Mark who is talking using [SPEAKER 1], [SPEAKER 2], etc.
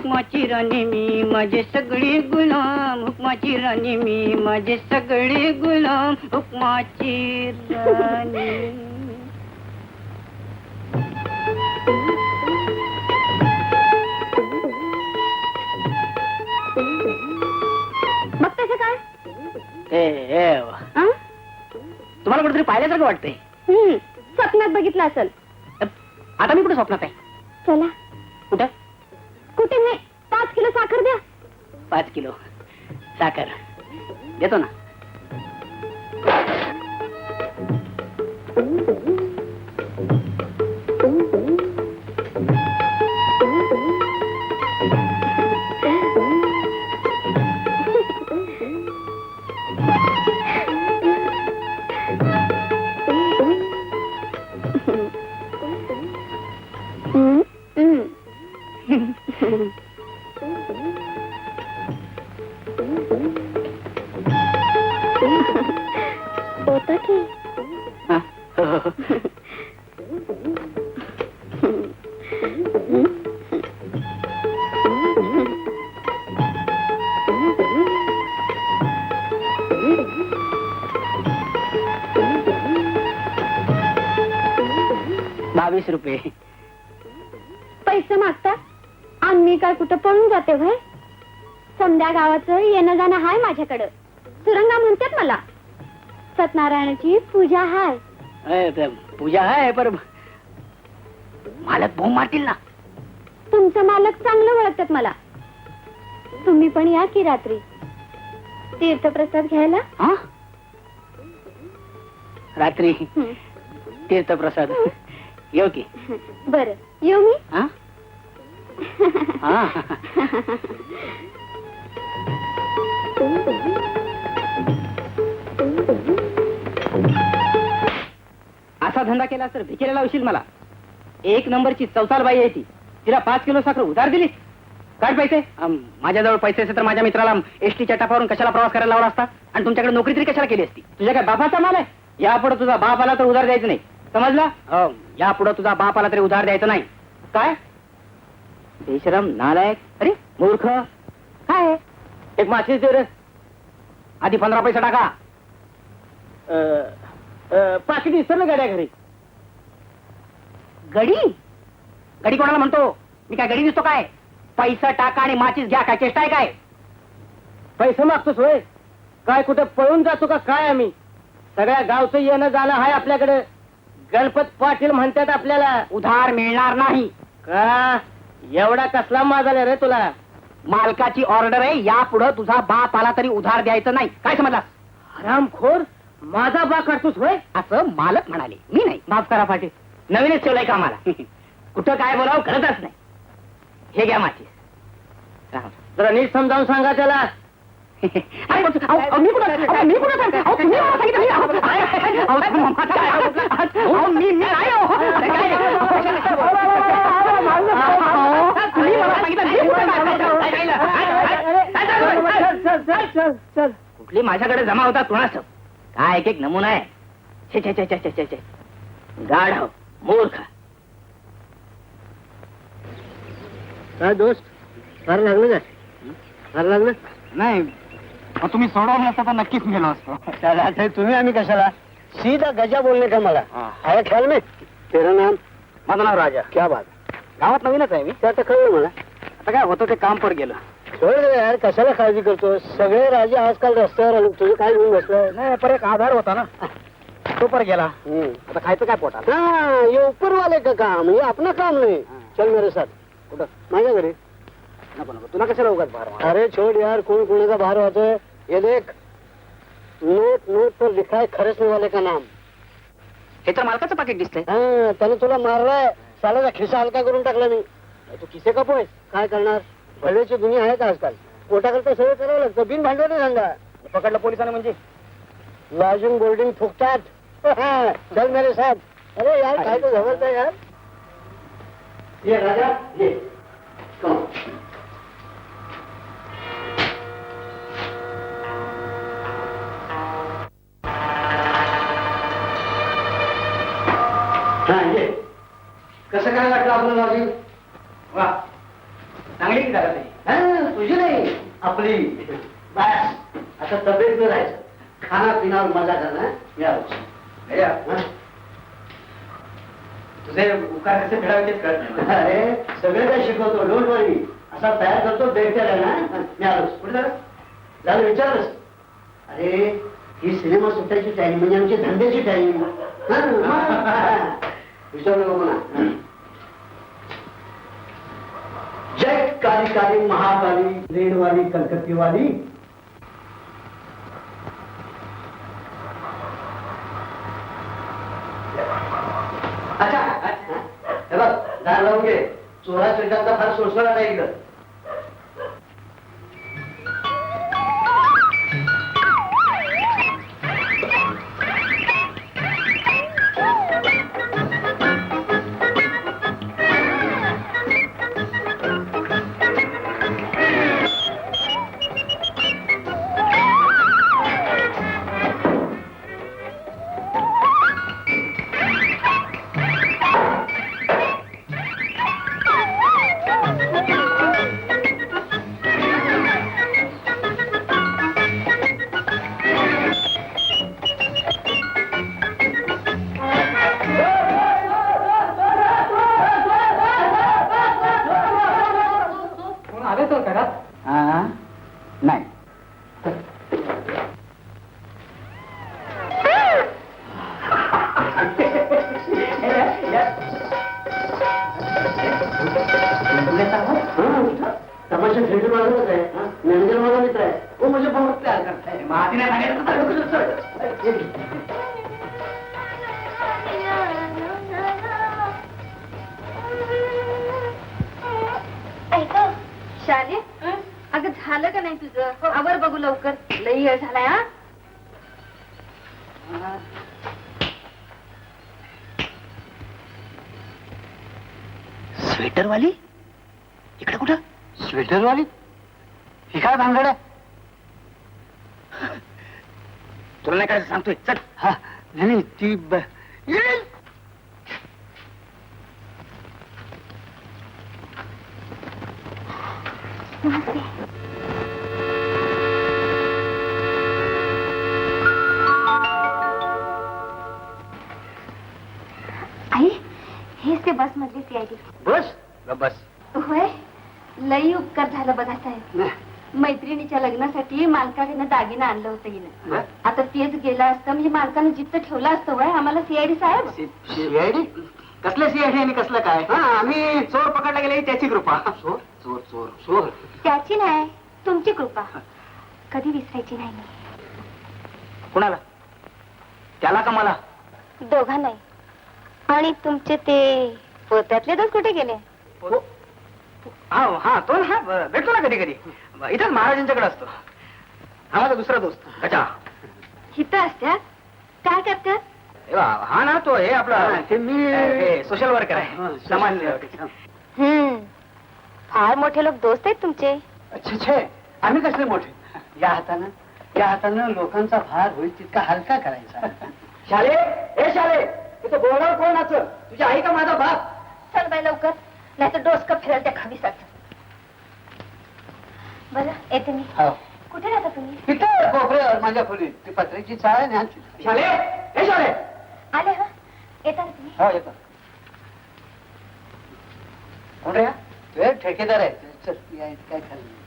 [SPEAKER 1] हुकमाची राणी मी माझे सगळे गुलाम. हुकमाची राणी मी माझे सगळे गुलाम. हुकमाची राणी.
[SPEAKER 2] मग तसं काय
[SPEAKER 1] ए? तुम्हाला कुठेतरी पाहिल्यासारखं वाटतंय.
[SPEAKER 2] हम्म, स्वप्नात बघितलं असेल.
[SPEAKER 1] आता मी कुठे स्वप्नात आहे?
[SPEAKER 2] चला.
[SPEAKER 1] कुठे?
[SPEAKER 2] पाच किलो. साखर.
[SPEAKER 1] देतो ना.
[SPEAKER 2] होतं की.
[SPEAKER 1] बावीस रुपये.
[SPEAKER 2] पैसे मागता मी काय कुठं पळून जाते भाई समद्या गावाचं येणं जाणं हाय माझ्याकडं? सुरंगा म्हणतात मला. सत्यनारायणाची पूजा हाय.
[SPEAKER 1] ते पूजा आहे पर मालक बोंब मारतील ना.
[SPEAKER 2] तुमचं मालक चांगलं ओळखतात मला. तुम्ही पण या की रात्री. तीर्थप्रसाद घ्यायला?
[SPEAKER 1] हा? रात्री?
[SPEAKER 2] हं.
[SPEAKER 1] तीर्थप्रसाद. येऊ की.
[SPEAKER 2] बरं. येऊ मी?
[SPEAKER 1] हा? हा. असा धंदा केला तर भिकेला लावशील मला. एक नंबरची चौसाल बाई आहे ती. तिला पाच किलो साखर उधार दिली. काय पैसे. माझ्याजवळ पैसे असे तर माझ्या मित्राला एसटीच्या टापावरून कशाला प्रवास करायला लावला असता? आणि तुमच्याकडे नोकरी तरी कशाला केली असती? तुझ्या काय बापाचा माल आहे? यापुढे तुझा बाप आला तर उधार द्यायचं नाही. समजला? यापुढे तुझा बाप आला तरी उधार द्यायचं नाही. काय? बेशरम नालायक. अरे मूर्ख. काय? एक माशीच दे आधी पंधरा पैसे टाका. पाकिट विसरलं गड्या घरी. गडी? गडी कोणाला म्हणतो? मी काय गडी दिसतो काय? पैसा टाका आणि माचीस घ्या काय चेष्टा आहे काय? पैसा मागतोस होय. काय कुठे पळून जातो का काय आम्ही? सगळ्या गावचं येणं जाणं आहे आपल्याकडे. गणपत पाटील म्हणतात आपल्याला उधार मिळणार नाही. का? एवढा कसला माज रे तुला? मालकाची ऑर्डर आहे यापुढे तुझा बाप आला तरी उधार द्यायचं नाही. काय समजला हरामखोर. माझा बा करतोस होय असं मालक म्हणाले मी नाही माफ करा पाटील नवीनच ठेवलंय का आम्हाला कुठं काय बोलावं कळतच नाही हे घ्या माझी जरा नीट समजावून सांगा त्याला अरे, अहो, अहो, मी कुठं अहो, मी कुठं सांगते? अहो, तुम्ही मला सांगितलं. अहो, अहो, अहो, अहो, मी मी नाही हो. अरे, काय? अहो, तुम्ही मला सांगितलं. मी कुठं सांगते? कुठली माझ्याकडे जमा होता कुणाच काय एक एक नमुना आहे. छे छे छे छे छे छे छे. गाढव मूर्ख.
[SPEAKER 3] काय दोस्त? फार लागलं काय? फार लागलं?
[SPEAKER 1] नाही. तुम्ही सोडवलं नसतं तर नक्कीच गेलो असतो.
[SPEAKER 3] चला ते तुम्ही आम्ही कशाला? सीधा गजा बोलणे का मला?
[SPEAKER 1] हाँ।
[SPEAKER 3] आया ख्याल में तेरा नाम?
[SPEAKER 1] माझं नाव राजा.
[SPEAKER 3] क्या बात.
[SPEAKER 1] गावात नवीनच आहे मी.
[SPEAKER 3] ते आता कळलं मला.
[SPEAKER 1] आता काय होतं ते काम पर गेलं.
[SPEAKER 3] सोड रे यार कशाला काळजी करतो सगळे राजे आजकाल रस्त्यावर आले. तुझं काय घेऊन बसलं
[SPEAKER 1] नाही पर एक आधार होता ना. तो पर गेला. आता खायचं काय पोटात?
[SPEAKER 3] हाँ ये ऊपर वाले का काम? ये अपना काम नहीं. चल मेरे साथ.
[SPEAKER 1] कुठं?
[SPEAKER 3] माझ्या घरी.
[SPEAKER 1] नको नको. तुला कशाला उगाच भार?
[SPEAKER 3] अरे छोड़ यार कौन कोने का बाहर होता है ये देख. नोट नोट पर लिखा है खरचने वाले का नाम?
[SPEAKER 1] हे तर मालकाचं पाकिट दिसतंय
[SPEAKER 3] हा त्याने तुला मारलाय. सालाचा खिसा हलका करून टाकला मी. तू किसे का पोय काय करणार? भल्याची दुनिया आहे का आजकाल. पोटाकरता सगळं करावं लागतं. बिन भांडवली धंदा.
[SPEAKER 1] पकडलं पोलिसांनी म्हणजे?
[SPEAKER 3] लॉजिंग बोर्डिंग फुकतात चल मेरे साथ अरे यार काय तो जबरदस्त आहे यार? ये राजा ये. हा ये. कसं काय वाटलं आपलं लॉजिंग वा
[SPEAKER 1] चांगली की जागा तरी
[SPEAKER 3] हा, तुझी नाही आपली बस आता तब्येत राहायचं. खाना पिण्यावर मजा करणं मिळालं
[SPEAKER 1] अय्या, तुझे उपकार कसे कळत नाही.
[SPEAKER 3] अरे सगळे काय शिकवतो डोंट वरी असा तयार करतो बेटर आहे ना? मिळालोस
[SPEAKER 1] कुठे झालं
[SPEAKER 3] झालं विचारलंस अरे ही सिनेमा सुटायची टाइम म्हणजे आमची धंद्याची टाइम विचारू नको म्हणा जय काली काली महाकाली लेडवाली कलकत्तीवाली. अच्छा हे बघ दार लावून घे. चोरा चिरकांचा फार सोसळा नाही इकडं.
[SPEAKER 1] तर घरात
[SPEAKER 3] नाही. तमाशा थिएटर माझाच आहे. मॅनेजर माझा मित्र आहे. तो म्हणजे बहुत तयार करताय.
[SPEAKER 1] माती नाही
[SPEAKER 2] शाले अगं झालं का नाही तुझं? आवर बघू लवकर. लई वेळ झालाय हा?
[SPEAKER 1] स्वेटरवाली? इकडे कुठं?
[SPEAKER 3] स्वेटरवाली? ही काय भानगड आहे?
[SPEAKER 1] तुला नाही काय सांगतोय. चल.
[SPEAKER 3] हा. नाही नाही, ती ब-
[SPEAKER 2] ते बस मधली सीआयडी
[SPEAKER 3] बस?
[SPEAKER 1] बस.
[SPEAKER 2] होय? लई उपकार झालं बघा साहेब.
[SPEAKER 3] नाही.
[SPEAKER 2] मैत्रिणीच्या लग्नासाठी मालकाकडनं दागिनं आणलं होतं हिनं.
[SPEAKER 1] हं?
[SPEAKER 2] आता तेच गेलं असतं म्हणजे मालकानं जिथं ठेवलं असतं वय आम्हाला सीआयडी साहेब.
[SPEAKER 3] CID?
[SPEAKER 1] कसलं सीआयडी आणि कसलं काय?
[SPEAKER 3] हा,
[SPEAKER 1] आम्ही चोर पकडला गेले त्याची कृपा.
[SPEAKER 3] चोर?
[SPEAKER 1] चोर चोर.
[SPEAKER 3] चोर?
[SPEAKER 2] त्याची नाही तुमची कृपा. कधी विसरायची नाही
[SPEAKER 1] कुणाला? त्याला का मला?
[SPEAKER 2] दोघा नाही आणि तुमचे ते पोत्यातले दोष कुठे गेले?
[SPEAKER 1] हा हा तो ना, हा ब- भेटतो ना कधी कधी इथंच महाराजांच्याकडे असतो. हा माझा दुसरा दोस्त. अच्छा.
[SPEAKER 2] हिथं असत्यात? काय करतात
[SPEAKER 1] हे हा ना तो हे आपला
[SPEAKER 3] हा, ते मी-
[SPEAKER 1] सोशल वर्कर
[SPEAKER 3] हा,
[SPEAKER 1] आहे
[SPEAKER 3] social
[SPEAKER 1] समाज
[SPEAKER 3] worker.
[SPEAKER 2] हम्म. फार मोठे लोक दोस्त आहेत तुमचे.
[SPEAKER 3] अच्छा छे आम्ही कसले मोठे? या हातानं या हातानं लोकांचा भार होईल तितका हलका करायचा.
[SPEAKER 1] शाले हे शाले. तिथं बोर्डावर कोण नाच तुझी आई का माझा बाप?
[SPEAKER 2] चल बाई लवकर. नाही तर डोसकं फिरेल त्या खविसाच बरं येते मी.
[SPEAKER 3] हो.
[SPEAKER 2] कुठे राहता तुम्ही?
[SPEAKER 3] तिथे कोपऱ्यावर माझ्या खोलीत ती पत्र्याची चाळ आहे ना तिथे.
[SPEAKER 1] शाले हे शाले
[SPEAKER 2] आले हा? येता ना तुम्ही?
[SPEAKER 3] हो येतो. कोण रे हा? ते ठेकेदार आहे. चल या, काय खाल्लं